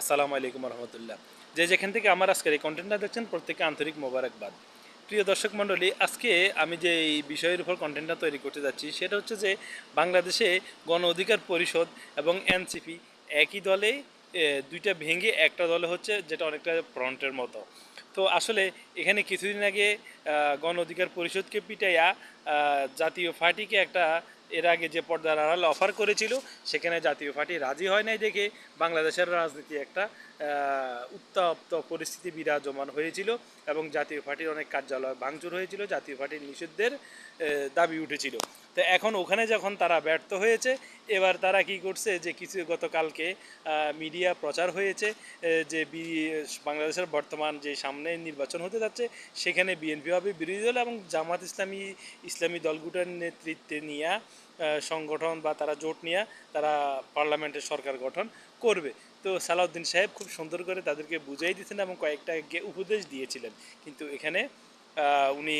আসসালামু আলাইকুম রহমতুল্লাহ যে যেখান থেকে আমার আজকের এই কন্টেন্টটা দেখছেন প্রত্যেকে আন্তরিক মোবারকবাদ। প্রিয় দর্শক মণ্ডলী, আজকে আমি যে এই বিষয়ের উপর কন্টেন্টটা তৈরি করতে যাচ্ছি, সেটা হচ্ছে যে বাংলাদেশে গণ অধিকার পরিষদ এবং এনসিপি একই দলে দুইটা ভেঙে একটা দলে হচ্ছে, যেটা অনেকটা ফ্রন্টের মতো। তো আসলে এখানে কিছুদিন আগে গণ অধিকার পরিষদকে পিটাইয়া জাতীয় পার্টিকে একটা এর আগে যে পর্দার আড়ালে অফার করেছিল, সেখানে জাতীয় পার্টি রাজি হয় নাই দেখে বাংলাদেশের রাজনীতি একটা উত্তপ্ত পরিস্থিতি বিরাজমান হয়েছিল এবং জাতীয় পার্টির অনেক কার্যালয় ভাঙচুর হয়েছিল, জাতীয় পার্টির নিষিদ্ধের দাবি উঠেছিল। তো এখন ওখানে যখন তারা ব্যর্থ হয়েছে, এবার তারা কি করছে যে কিছু গতকালকে মিডিয়া প্রচার হয়েছে যে বাংলাদেশের বর্তমান যে সামনে নির্বাচন হতে যাচ্ছে, সেখানে বিএনপি হবে বিরোধী দল এবং জামাত ইসলামী ইসলামী দলগুলোর নেতৃত্বে নিয়ে সংগঠন বা তারা জোট নিয়ে তারা পার্লামেন্টের সরকার গঠন করবে। তো সালাউদ্দিন সাহেব খুব সুন্দর করে তাদেরকে বুঝাই দিয়েছেন এবং কয়েকটা উপদেশ দিয়েছিলেন। কিন্তু এখানে উনি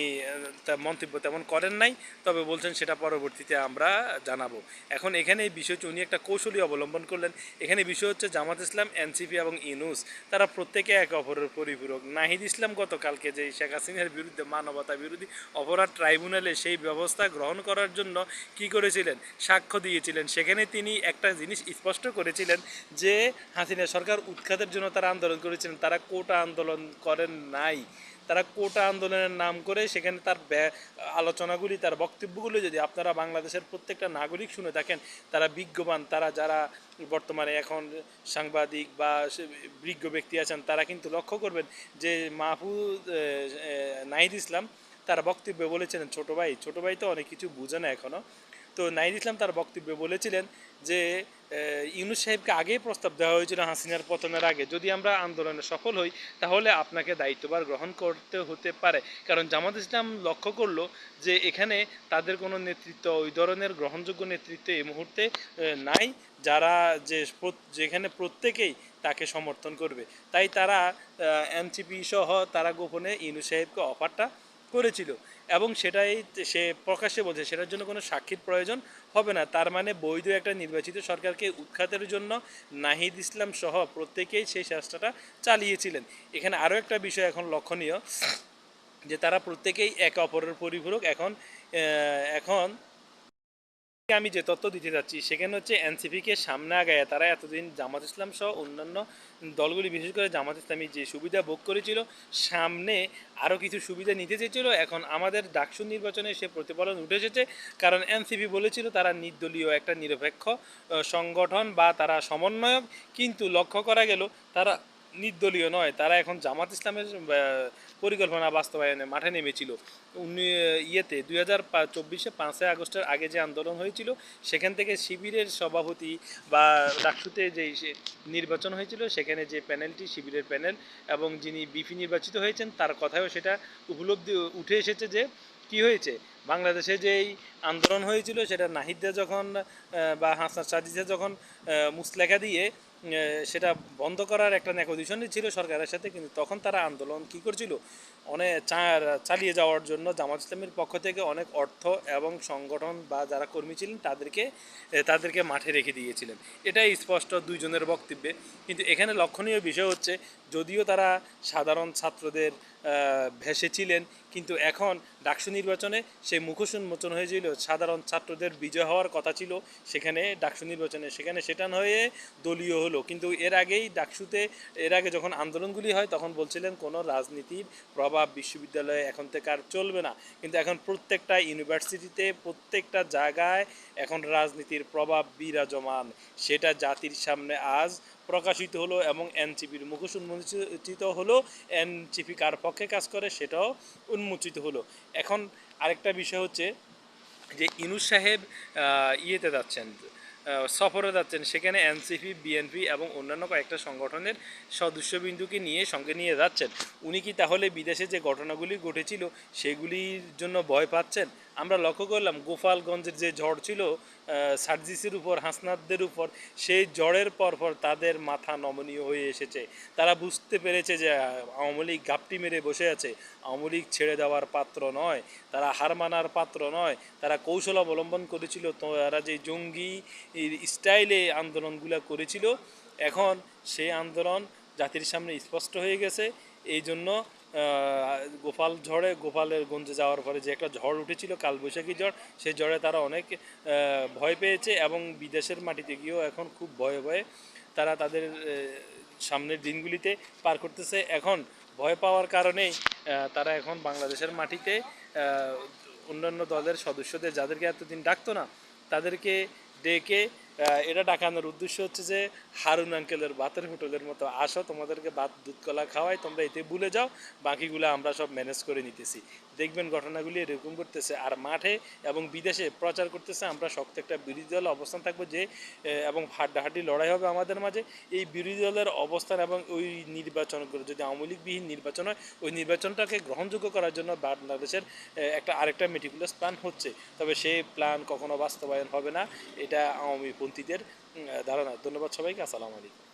মন্তব্য তেমন করেন নাই, তবে বলছেন সেটা পরবর্তীতে আমরা জানাব। এখন এখানে এই বিষয় উনি একটা কৌশলী অবলম্বন করলেন। এখানে বিষয় হচ্ছে জামাত ইসলাম, এনসিপি এবং ইনুস তারা প্রত্যেকে একে অপরের পরিপূরক। নাহিদ ইসলাম গতকালকে যে শেখ হাসিনার বিরুদ্ধে মানবতা বিরোধী অপরাধ ট্রাইব্যুনালে সেই ব্যবস্থা গ্রহণ করার জন্য কি করেছিলেন? সাক্ষ্য দিয়েছিলেন। সেখানে তিনি একটা জিনিস স্পষ্ট করেছিলেন যে হাসিনা সরকার উৎখাতের জন্য তারা আন্দোলন করেছিলেন। তারা কোটা আন্দোলন করেন নাই। তারা কোটা আন্দোলনের নাম করে সেখানে তার আলোচনাগুলি, তার বক্তব্যগুলি যদি আপনারা বাংলাদেশের প্রত্যেকটা নাগরিক শুনে থাকেন, তারা বিজ্ঞবান, তারা যারা বর্তমানে এখন সাংবাদিক বা বিজ্ঞ ব্যক্তি আছেন, তারা কিন্তু লক্ষ্য করবেন যে মাহফুজ নাহিদ ইসলাম তার বক্তব্যে বলেছিলেন ছোট ভাই ছোট ভাই তো অনেক কিছু বুঝে না এখনও। তো নাহিদ ইসলাম তার বক্তব্যে বলেছিলেন যে ইউনুস সাহেবকে আগেই প্রস্তাব দেওয়া হয়েছিল হাসিনার পতনের আগে। যদি আমরা আন্দোলনে সফল হই, তাহলে আপনাকে দায়িত্বভার গ্রহণ করতে হতে পারে। কারণ জামাত ইসলাম লক্ষ্য করল যে, এখানে তাদের কোনো নেতৃত্ব, ওই ধরনের গ্রহণযোগ্য নেতৃত্ব এই মুহূর্তে নাই। যারা যে যেখানে প্রত্যেকেই তাকে সমর্থন করবে। তাই তারা এনসিপি সহ তারা গোপনে ইউনুস সাহেবকে অফারটা করেছিল। এবং সেটাই সে প্রকাশ্যে বলছে, সেটার জন্য কোনো সাক্ষীর প্রয়োজন হবে না। তার মানে বৈধ একটা নির্বাচিত সরকারকে উৎখাতের জন্য নাহিদ ইসলাম সহ প্রত্যেকেই সেই চেষ্টাটা চালিয়েছিলেন। এখানে আরও একটা বিষয় এখন লক্ষণীয়, যে তারা প্রত্যেকেই একে অপরের পরিপূরক। এখন এখন আমি যে তথ্য দিতে যাচ্ছি, সেখানে হচ্ছে এনসিপিকে সামনে আগায় তারা এতদিন জামাত ইসলাম সহ অন্যান্য দলগুলি, বিশেষ করে জামাত ইসলামী যে সুবিধা ভোগ করেছিল, সামনে আরও কিছু সুবিধা নিতে চেয়েছিল। এখন আমাদের ডাকসু নির্বাচনে সে প্রতিফলন উঠে এসেছে। কারণ এনসিপি বলেছিল তারা নির্দলীয় একটা নিরপেক্ষ সংগঠন বা তারা সমন্বয়ক। কিন্তু লক্ষ্য করা গেল, তারা নির্দলীয় নয়, তারা এখন জামাত ইসলামের পরিকল্পনা বাস্তবায়নে মাঠে নেমেছিল। উনি ইয়েতে দুই হাজার চব্বিশে পাঁচই আগস্টের আগে যে আন্দোলন হয়েছিল, সেখান থেকে শিবিরের সভাপতি বা ডাকসুতে যে নির্বাচন হয়েছিল, সেখানে যে প্যানেলটি, শিবিরের প্যানেল এবং যিনি বিপি নির্বাচিত হয়েছেন, তার কথায়ও সেটা উপলব্ধি উঠে এসেছে যে কি হয়েছে। বাংলাদেশে যেই আন্দোলন হয়েছিল, সেটা নাহিদা যখন বা হাসান সাজিদা যখন মুসলেখা দিয়ে সেটা বন্ধ করার একটা নেকোজিশনই ছিল সরকারের সাথে, কিন্তু তখন তারা আন্দোলন কি করছিল? অনেক চালিয়ে যাওয়ার জন্য জামাত ইসলামের পক্ষ থেকে অনেক অর্থ এবং সংগঠন বা যারা কর্মী ছিলেন তাদেরকে তাদেরকে মাঠে রেখে দিয়েছিলেন। এটাই স্পষ্ট দুইজনের বক্তব্যে। কিন্তু এখানে লক্ষণীয় বিষয় হচ্ছে, যদিও তারা সাধারণ ছাত্রদের ভেসেছিলেন। কিন্তু এখন ডাকসু নির্বাচনে সেই মুখোশ উন্মোচন হয়েছিল। সাধারণ ছাত্রদের বিজয় হওয়ার কথা ছিল। সেখানে ডাকসু নির্বাচনে সেখানে সেটা হয়ে দলীয় হলো। কিন্তু এর আগেই ডাকসুতে, এর আগে যখন আন্দোলনগুলি হয়, তখন বলছিলেন কোনো রাজনীতির প্রভাব বিশ্ববিদ্যালয়ে এখন থেকে আর চলবে না। কিন্তু এখন প্রত্যেকটা ইউনিভার্সিটিতে, প্রত্যেকটা জায়গায় এখন রাজনীতির প্রভাব বিরাজমান। সেটা জাতির সামনে আজ প্রকাশিত হলো এবং এনসিপির মুখোশ উন্মোচিত হলো। এনসিপি কার পক্ষে কাজ করে সেটাও উন্মোচিত হলো। এখন আরেকটা বিষয় হচ্ছে যে ইনুস সাহেব ইয়েতে যাচ্ছেন সফরে যাচ্ছেন। সেখানে এনসিপি, বিএনপি এবং অন্যান্য কয়েকটা সংগঠনের সদস্যবিন্দুকে নিয়ে সঙ্গে নিয়ে যাচ্ছেন। উনি কি তাহলে বিদেশে যে ঘটনাগুলি ঘটেছিল সেগুলির জন্য ভয় পাচ্ছেন? আমরা লক্ষ্য করলাম গোপালগঞ্জের যে ঝড় ছিল সার্জিসের উপর, হাসনাতদের উপর, সেই ঝড়ের পরপর তাদের মাথা নমনীয় হয়ে এসেছে। তারা বুঝতে পেরেছে যে আওয়ামী লীগ গাপটি মেরে বসে আছে। আওয়ামী লীগ ছেড়ে দেওয়ার পাত্র নয়। তারা হার মানার পাত্র নয়। তারা কৌশল অবলম্বন করেছিল। তারা যে জঙ্গি স্টাইলে আন্দোলনগুলো করেছিল, এখন সেই আন্দোলন জাতির সামনে স্পষ্ট হয়ে গেছে। এই জন্য গোপাল ঝড়ে গোপালের গঞ্জে যাওয়ার পরে যে একটা ঝড় উঠেছিল, কালবৈশাখী ঝড়, সেই ঝড়ে তারা অনেক ভয় পেয়েছে এবং বিদেশের মাটিতে গিয়েও এখন খুব ভয়ে ভয়ে তারা তাদের সামনের দিনগুলিতে পার করতেছে। এখন ভয় পাওয়ার কারণেই তারা এখন বাংলাদেশের মাটিতে অন্যান্য দলের সদস্যদের, যাদেরকে এতদিন ডাকতো না, তাদেরকে ডেকে এটা ডাকানোর উদ্দেশ্য হচ্ছে যে হারুন আঙ্কেলের বাতের হোটেলের মতো আসো, তোমাদেরকে বাত, দুধ, কলা খাওয়াই, তোমরা এতে ভুলে যাও, বাকিগুলো আমরা সব ম্যানেজ করে নিতেছি। দেখবেন ঘটনাগুলি এরকম করতেছে আর মাঠে এবং বিদেশে প্রচার করতেছে, আমরা শক্ত একটা বিরোধী দল অবস্থান থাকব যে এবং হাড্ডাহাড্ডি লড়াই হবে আমাদের মাঝে। এই বিরোধী দলের অবস্থান এবং ওই নির্বাচন করে, যদি আওয়ামী লীগবিহীন নির্বাচন হয়, ওই নির্বাচনটাকে গ্রহণযোগ্য করার জন্য বাংলাদেশের একটা আরেকটা মেটিকুলাস প্ল্যান হচ্ছে। তবে সেই প্ল্যান কখনো বাস্তবায়ন হবে না, এটা আওয়ামী পন্থীদের ধারণা। ধন্যবাদ সবাইকে, আসসালামু আলাইকুম।